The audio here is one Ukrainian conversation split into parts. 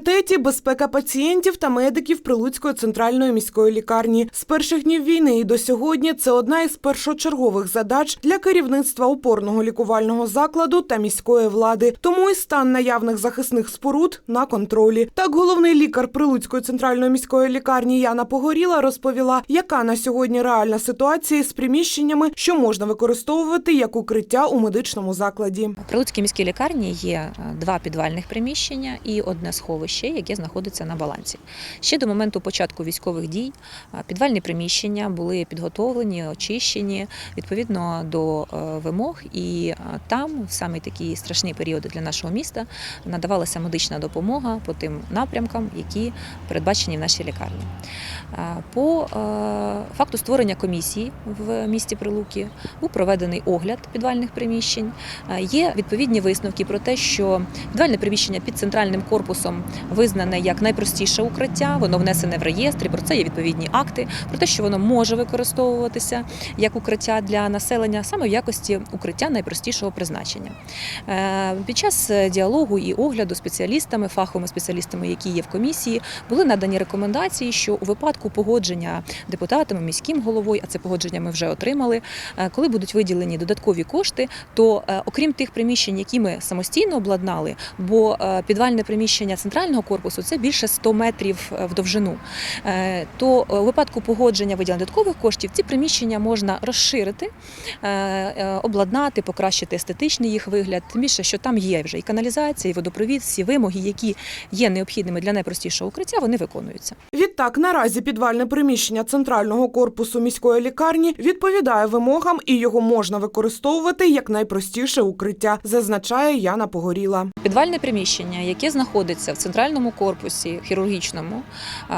пріоритеті безпека пацієнтів та медиків Прилуцької центральної міської лікарні. З перших днів війни і до сьогодні це одна із першочергових задач для керівництва опорного лікувального закладу та міської влади. Тому і стан наявних захисних споруд на контролі. Так, головний лікар Прилуцької центральної міської лікарні Яна Погоріла розповіла, яка на сьогодні реальна ситуація з приміщеннями, що можна використовувати як укриття у медичному закладі. В Прилуцькій міській лікарні є е, два підвальних приміщення і одне сховище, яке знаходиться на балансі. Ще до моменту початку військових дій підвальні приміщення були підготовлені, очищені відповідно до е, вимог, і там, в саме такі страшні періоди для нашого міста, надавалася медична допомога по тим напрямкам, які передбачені в нашій лікарні. По е, факту створення комісії в місті Прилуки був проведений огляд підвальних приміщень. Є відповідні висновки про те, що підвальне приміщення під центральним корпусом визнане як найпростіше укриття, воно внесене в реєстр, і про це є відповідні акти, про те, що воно може використовуватися як укриття для населення саме в якості укриття найпростішого призначення. Е, Під час діалогу і огляду спеціалістами, фаховими спеціалістами, які є в комісії, були надані рекомендації, що у випадку погодження депутатами, міським головою, а це погодження ми вже отримали, е, коли будуть виділені додаткові кошти, то е, окрім тих приміщень, які ми самостійно обладнали, бо підвальне приміщення центрального корпусу це більше 100 метрів е, в довжину, е, то е, у випадку погодження виділення додаткових коштів ці приміщення можна розширити, обладнати, покращити естетичний їх вигляд. Тим більше, що там є вже і каналізація, і водопровід, всі вимоги, які є необхідними для найпростішого укриття, вони виконуються. Відтак, наразі підвальне приміщення центрального корпусу міської лікарні відповідає вимогам і його можна використовувати як найпростіше укриття, зазначає Яна Погоріла. Підвальне приміщення, яке знаходиться в центральному корпусі хірургічному,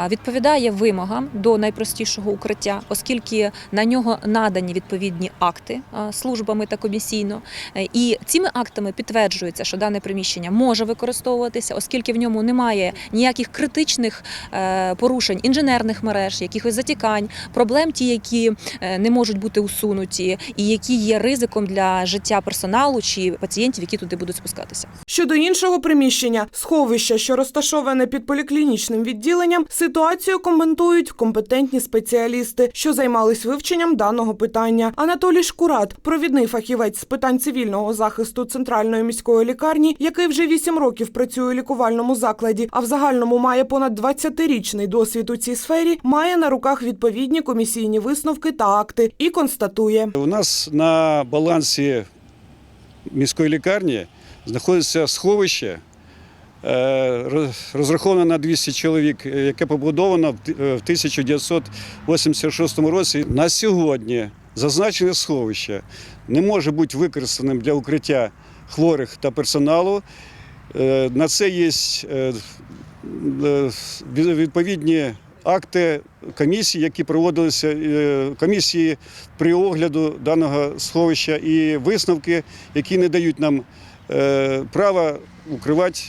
відповідає вимогам до найпростішого укриття, оскільки на нього надані відповідні акти службами та комісійно. Е, І цими актами підтверджується, що дане приміщення може використовуватися, оскільки в ньому немає ніяких критичних е, порушень інженерних мереж, якихось затікань, проблем, ті, які е, не можуть бути усунуті, і які є ризиком для життя персоналу чи пацієнтів, які туди будуть спускатися. Щодо іншого приміщення, сховища, що розташоване під поліклінічним відділенням, ситуацію коментують компетентні спеціалісти, що займались вивченням даного питання. Анатолій Шкурат, провідний фахівець з питань цивільного захисту центральної міської лікарні, який вже вісім років працює у лікувальному закладі, а в загальному має понад 20-річний досвід у цій сфері, має на руках відповідні комісійні висновки та акти і констатує. У нас на балансі міської лікарні знаходиться сховище, е, на 200 чоловік, е, яке побудовано в ти- е, в 1986 році. На сьогодні зазначене сховище не може бути використаним для укриття хворих та персоналу. На це є від- відповідні акти комісії, які проводилися комісії при огляду даного сховища, і висновки, які не дають нам права укривати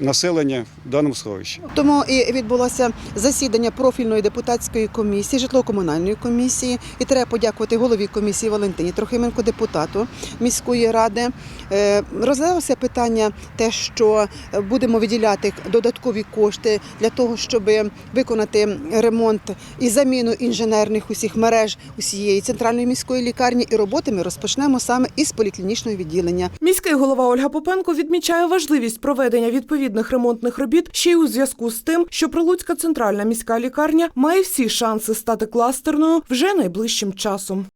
населення в даному сховищі. Тому і відбулося засідання профільної депутатської комісії, житлово-комунальної комісії. І треба подякувати голові комісії Валентині Трохименко, депутату міської ради. Е, Розглядалося питання, те, що будемо виділяти додаткові кошти для того, щоб виконати ремонт і заміну інженерних усіх мереж усієї центральної міської лікарні. І роботи ми розпочнемо саме із поліклінічного відділення. Міський голова Ольга Попенко відмічає важливість проведення відповідних ремонтних робіт ще й у зв'язку з тим, що Прилуцька центральна міська лікарня має всі шанси стати кластерною вже найближчим часом.